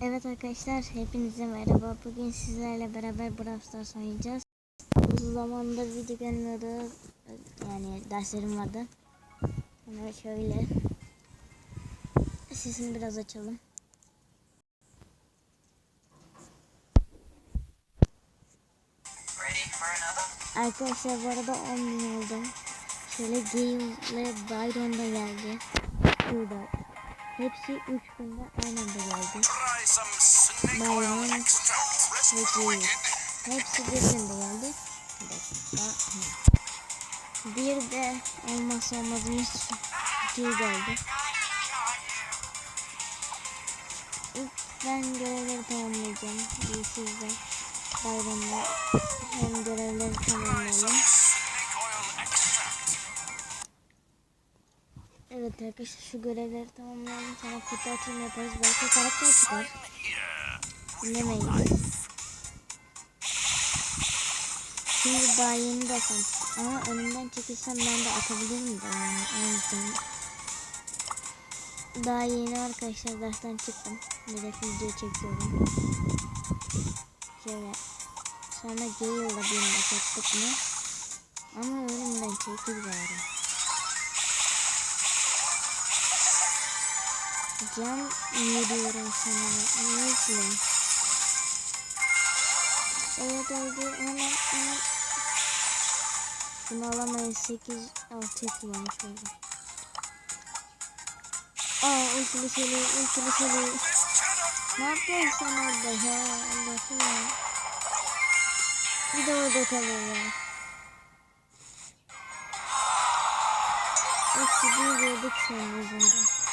Evet arkadaşlar hepinize merhaba. Bugün sizlerle beraber Brawl Stars oynayacağız. Uzun zamandır video gelmiyordu. Yani derslerim vardı. Hemen şöyle sesini biraz açalım. Arkadaşlar bu arada 10 bin oldum. Şöyle Gale ve Byron da geldi. Burada. Hepsi 3 günde aynı anda geldi. Gale. wicked. Hepsi birbirinde geldi. Bir. Bir de olmazsa olmazımız Gale geldi. Ben görevleri tamamlayacağım. Bir sizden. Bayramda hem görevleri tamamlayalım. Evet arkadaşlar şu görevleri tamamlayalım. Sonra kutu açılımı yaparız. Belki karakter çıkar. Bilemeyiz. Şimdi daha yeni sen ama önümden çekilsem ben de atabilir miyim? Yani daha yeni arkadaşlar dersten çıktım. Direkt video çekiyorum. Şöyle sonra Gale'la bir attık mı? Ama önümden çekil bari. Cam yürüyorum sana. Neyse. Evet oldu. Hemen hemen. Bunu alamayız. 8 6 kullanmış oldum. Aa ultili şeli ultili şeli. Ne yapıyorsun sen orada ya? Allah'ım ya. Bir de orada kalıyor ya. Hepsi bir gördük senin yüzünden.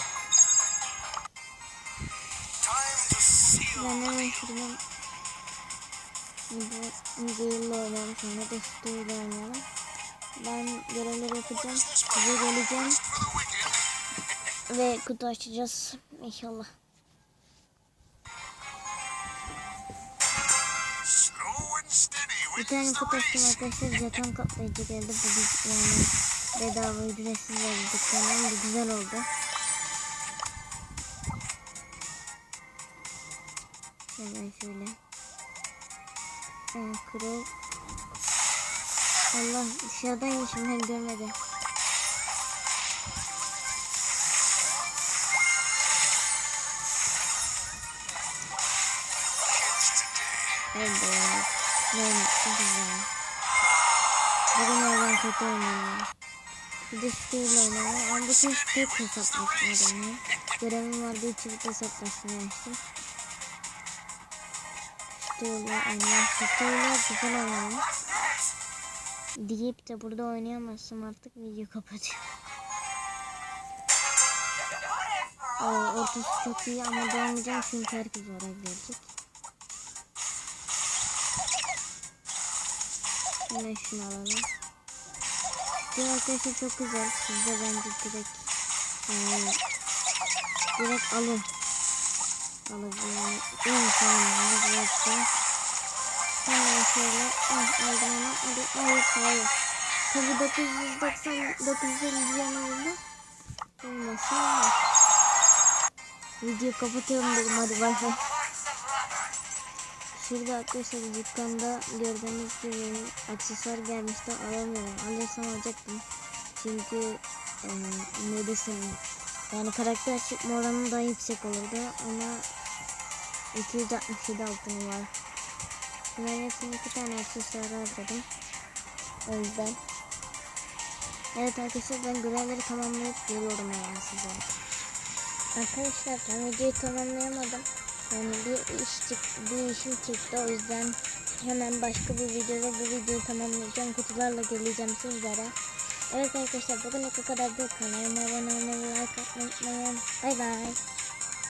Hemen şuradan Gale'la oynayalım sonra da Stu'yla oynayalım. Ben görevleri yapacağım. Size geleceğim ve kutu açacağız inşallah. Bir tane kutu açtım arkadaşlar. Jeton katlayıcı geldi. Bu biz yani bedava ücretsiz verdik. Yani bu güzel oldu. Hemen şöyle. Ee, kral. Allah dışarıdan geçim hem görmedi. Kids today. Evet. Ne güzel. Bugün oradan kötü oynuyorum. Bir de Stu'yla oynuyorum. Ama bugün Stu hesaplaşmadı onu. Görevim vardı hiç bir Stu'yla oynuyorum. Stu'yla güzel oynuyorum. Deyip de burada oynayamazsam artık video kapatıyorum. Ortası çok iyi ama doğmayacağım çünkü herkes oraya gelecek. Hemen şunu alalım. Bu arkadaşlar çok güzel. Siz bence direkt yani, direkt alın. En sonunda bırakacağım. Hemen şöyle ah, aldım onu. Hadi hayır hayır. Tabi 990 950 yanımda. Olmasa olmaz. Video kapatıyorum dedim hadi bay bay. Şurada arkadaşlar dükkanda gördüğünüz gibi aksesuar gelmişti alamıyorum. Alırsam alacaktım. Çünkü e, ne desem yani karakter çıkma oranı daha yüksek olurdu ama 267 altın var. Bunların hepsini iki tane aksesuar harcadım. O yüzden. Evet arkadaşlar ben görevleri tamamlayıp geliyorum yani size. Arkadaşlar ben videoyu tamamlayamadım. Yani bir iş çık bir işim çıktı o yüzden hemen başka bir videoda bu videoyu tamamlayacağım. Kutularla geleceğim sizlere. おやすみして僕の心はどうかなバイバイ。